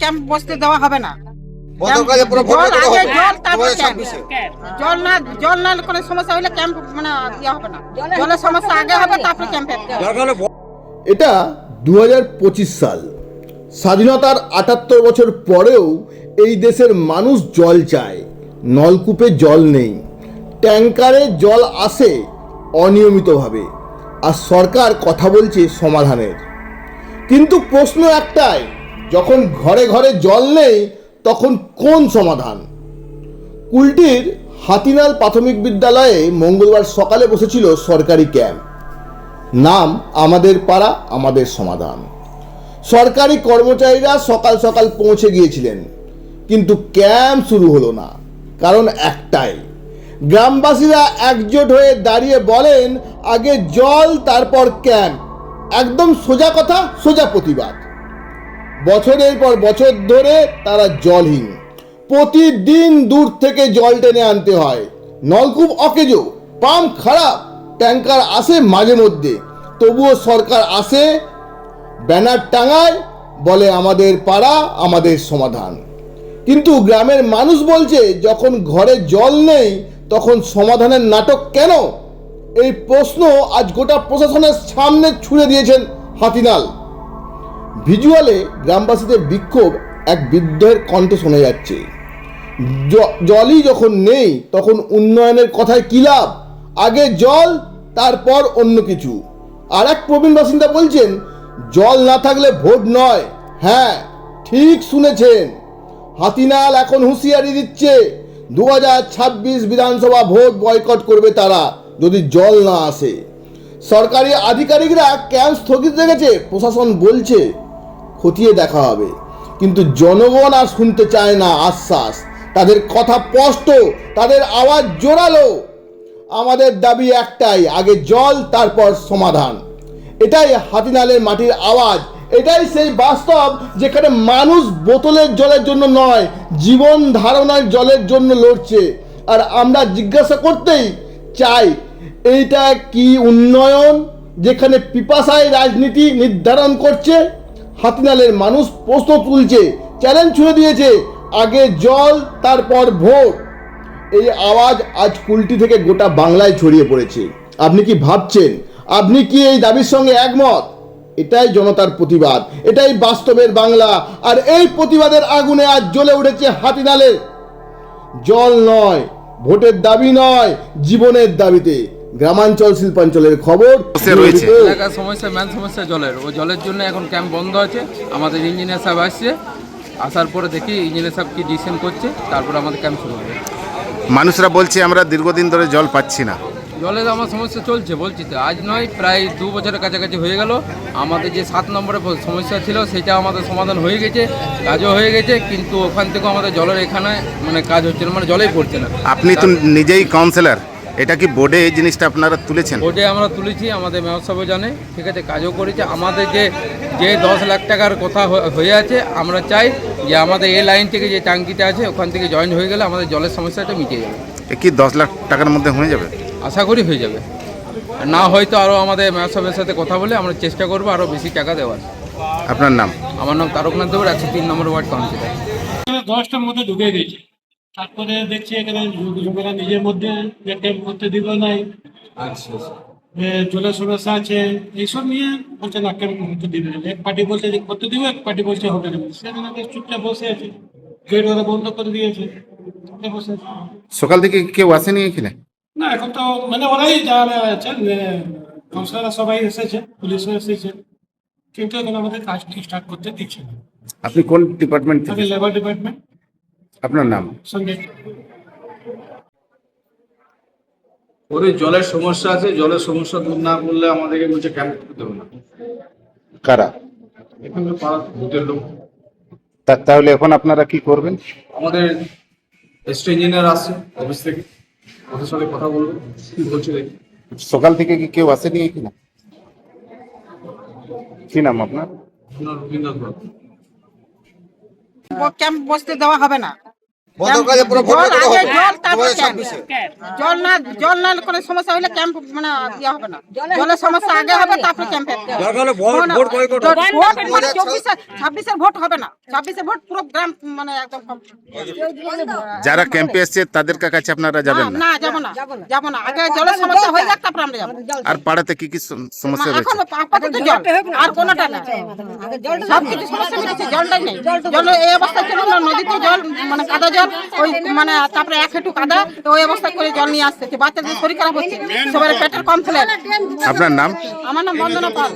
Camp বসতে দেওয়া হবে না। গতকালে পুরো ভোট জল আগে জল তারপর জল না জল না কোনো সমস্যা হলে ক্যাম্প মানে ইয়ে হবে না। জলের সমস্যা আগে হবে তারপরে ক্যাম্পে দরকার হলে ভোট এটা দু সাল। স্বাধীনতার আটাত্তর বছর পরেও এই দেশের মানুষ জল চায়। নলকূপে জল নেই। ট্যাঙ্কারে জল আসে অনিয়মিতভাবে। আর সরকার কথা বলছে সমাধানের। কিন্তু প্রশ্ন একটাই যখন ঘরে ঘরে জল নেই, তখন কোন সমাধান? কুলটির হাতিনাল প্রাথমিক বিদ্যালয়ে মঙ্গলবার সকালে বসেছিল সরকারি ক্যাম্প। নাম, আমাদের পাড়া, আমাদের সমাধান। সরকারি কর্মচারীরা সকাল সকাল পৌঁছে গিয়েছিলেন। কিন্তু ক্যাম্প শুরু হলো না, কারণ একটাই। গ্রামবাসীরা একজোট হয়ে দাঁড়িয়ে বলেন, আগে জল, তারপর ক্যাম্প। একদম সোজা কথা, সোজা প্রতিবাদ। বছরের পর বছর ধরে তারা জলহীন। প্রতিদিন দূর থেকে জল টেনে আনতে হয়। নলকূপ অকেজো, পাম্প খারাপ, ট্যাঙ্কার আসে মাঝে মধ্যে। তবুও সরকার আসে, ব্যানার টাঙায়, বলে আমাদের পাড়া, আমাদের সমাধান। কিন্তু গ্রামের মানুষ বলছে, যখন ঘরে জল নেই, তখন সমাধানের নাটক কেন? এই প্রশ্ন আজ গোটা প্রশাসনের সামনে ছুড়ে দিয়েছেন হাতিনাল। ভিজুয়ালে গ্রামবাসীদের বিক্ষোভ এক বৃদ্ধের কণ্ঠে শোনা যাচ্ছে। জলই যখন নেই, তখন উন্নয়নের কথায় কি লাভ? আগে জল, তারপর অন্য কিছু। আর এক প্রবীণ বাসিন্দা বলছেন, জল না থাকলে ভোট নয়। হ্যাঁ ঠিক শুনেছেন। হাতিনাল এখন হুঁশিয়ারি দিচ্ছে দু ছাব্বিশ বিধানসভা ভোট বয়কট করবে তারা, যদি জল না আসে। সরকারি আধিকারিকরা ক্যাম্প স্থগিত রেখেছে, প্রশাসন বলছে খতিয়ে দেখা হবে। কিন্তু জনগণ আর শুনতে চায় না আশ্বাস। তাদের কথা স্পষ্ট, তাদের আওয়াজ জোরালো। আমাদের দাবি একটাই, আগে জল, তারপর সমাধান। এটাই হাতিনালের মাটির আওয়াজ। এটাই সেই বাস্তব যেখানে মানুষ বোতলের জলের জন্য নয়, জীবন ধারণার জলের জন্য লড়ছে। আর আমরা জিজ্ঞাসা করতেই চাই, এইটা কি উন্নয়ন? যেখানে পিপাসায় রাজনীতি নির্ধারণ করছে হাতিনালের মানুষ প্রশ্ন তুলছে চ্যালেঞ্জ ছুড়ে দিয়েছে, আগে জল, তারপর ভোট। এই আওয়াজ আজ কুলটি থেকে গোটা বাংলায় ছড়িয়ে পড়েছে। আপনি কি ভাবছেন? আপনি কি এই দাবির সঙ্গে একমত? এটাই জনতার প্রতিবাদ, এটাই বাস্তবের বাংলা, আর এই প্রতিবাদের আগুনে আজ জ্বলে উঠেছে হাতিনালে। জল নয়, ভোটের দাবি নয়, জীবনের দাবিতে। গ্রামাঞ্চল শিল্পাঞ্চলের খবর। রয়েছে। এলাকার সমস্যা মেন সমস্যা জলের। ও জলের জন্য এখন ক্যাম্প বন্ধ আছে। আমাদের ইঞ্জিনিয়ার সাহেব আসছে। আসার পরে দেখি ইঞ্জিনিয়ার সাহেব কি ডিসিশন করছে। তারপর আমাদের ক্যাম্প শুরু হবে। মানুষরা বলছে আমরা দীর্ঘদিন ধরে জল পাচ্ছি না। জলের আমার সমস্যা চলছে বলছি তো। আজ নয় প্রায় দু বছরের কাছাকাছি হয়ে গেল। আমাদের যে সাত নম্বরের সমস্যা ছিল সেটা আমাদের সমাধান হয়ে গেছে কাজও হয়ে গেছে কিন্তু ওখান থেকেও আমাদের জলের এখানে মানে কাজ হচ্ছে না মানে জলেই পড়ছে না। আপনি তো নিজেই কাউন্সিলর এটা কি বোর্ডে এই জিনিসটা আপনারা তুলেছেন? বোর্ডে আমরা তুলেছি আমাদের মেয়র সাহেবও জানে ঠিক আছে কাজও করেছে। আমাদের যে যে দশ লাখ টাকার কথা হয়ে আছে আমরা চাই যে আমাদের এই লাইন থেকে যে ট্যাঙ্কিটা আছে ওখান থেকে জয়েন হয়ে গেলে আমাদের জলের সমস্যাটা মিটে যাবে। এ কি দশ লাখ টাকার মধ্যে হয়ে যাবে? আশা করি হয়ে যাবে। আর না হয়তো আরও আমাদের মেয়র সাথে কথা বলে আমরা চেষ্টা করব আরও বেশি টাকা দেওয়ার। আপনার নাম? আমার নাম তারকনাথ দেবর একশো তিন নম্বর ওয়ার্ড কাউন্সিলর। দশটার মধ্যে ঢুকে গেছে তারপরে দেখছি এখানে লোকেরা নিজের মধ্যে যে করতে দিল নাই। এ, জলের সমস্যা আছে এইসব নিয়ে বলছে না ক্যাম্প করতে দিবে না। এক পার্টি বলছে যে করতে দিবে এক পার্টি বলছে হবে না। সেখানে আমি চুপচাপ বসে আছে। গেট ওরা বন্ধ করে দিয়েছে। বসে আছি। সকাল থেকে কেউ আসেনি এখানে? না এখন তো মানে ওরাই যারা আছে কাউন্সিলাররা সবাই এসেছে পুলিশও এসেছে। কিন্তু এখন আমাদের কাজটি স্টার্ট করতে দিচ্ছে না। আপনি কোন ডিপার্টমেন্ট থেকে? লেবার ডিপার্টমেন্ট আপনার নাম? সঙ্গে ওদের জলের সমস্যা আছে জলের সমস্যা দূর না করলে আমাদেরকে বলছে ক্যাম্প করতে হবে না। কারা? এখানে পাড়া ভূতের লোক। তা- তাহলে এখন আপনারা কি করবেন? আমাদের এসটি ইঞ্জিনিয়ার আসছে অফিস থেকে। ওদের সাথে কথা বলব কি বলছে দেখি। সকাল থেকে কি কেউ আসেনি কি এখানে? কি নাম আপনার? আপনার রবীন্দ্রনাথ ক্যাম্প বসতে দেওয়া হবে না। জল করে আগে হবে। জল তারপর 2026 ক্যাম্প। জল না জল না কোনো সমস্যা হলে ক্যাম্প মানে ইয়ে হবে না। জলের সমস্যা আগে হবে তারপর ক্যাম্পে মানে ছাব্বিশের ভোট হবে না। ছাব্বিশের ভোট পুরো গ্রাম মানে একদম যারা ক্যাম্পে এসছে তাদের কাছে আপনারা যাবেন না, যাব না। যাব না। আগে জলের সমস্যা হয়ে যাক তারপর আমরা যাব। আর পাড়াতে কি কি সমস্যা রয়েছে? এখন আপাতত জল। আর কোনোটা না। সব কিছু সমস্যা মিটেছে জলটাই নেই। জল এই অবস্থা ছিল না নদীতে জল মানে কাদা জল ওই মানে তারপরে এক হেঁটু কাদা তো ওই অবস্থা করে জল নিয়ে আসতেছে বাচ্চাদের শরীর খারাপ হচ্ছে সবার পেটের কমপ্লেন আপনার নাম? আমার নাম বন্দনা পাল।